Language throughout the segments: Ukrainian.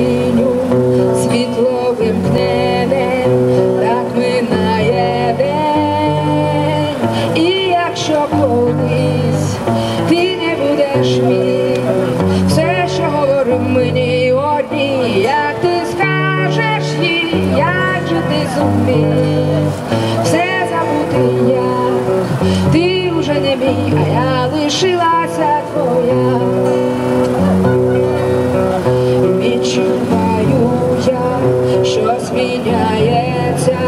синю, світло вимкнене, так минає день. І якщо колись ти не будеш мій, все, що говорив мені одні, як ти скажеш їй, як же ти зумів, все забути я, ти вже не мій, а я лишилася твоя. Міняється,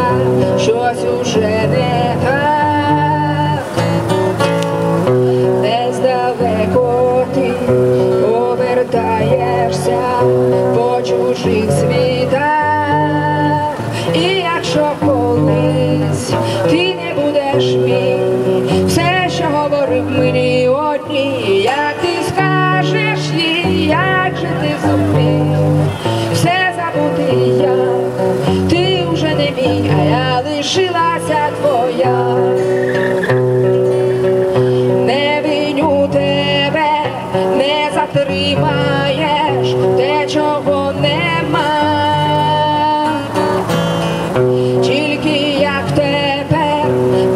щось уже не так. Десь далеко ти повертаєшся по чужих світах. І якщо колись ти не будеш мій, все, що говорив мені одні, як ти скажеш їй, як же ти зумів, Не виню тебе, не затримаєш те, чого нема. Тільки як тепер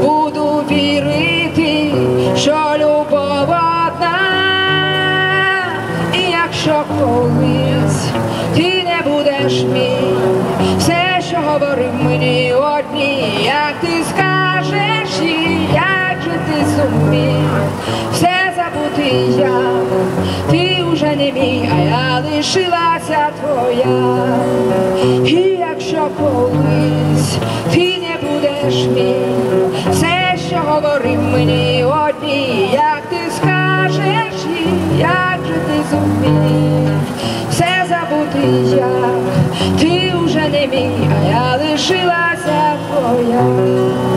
буду вірити, що любов одна, і якщо колись ти не будеш мій, все, що говорив мені одні, як ти скажеш, і як же ти зумів, все забути я, ти вже не мій, а я лишилася твоя. І якщо колись ти не будеш мій, все, що говорив мені одні, як ти скажеш, і як же ти зумів, все забути я, ти вже не мій, а я лишилася твоя.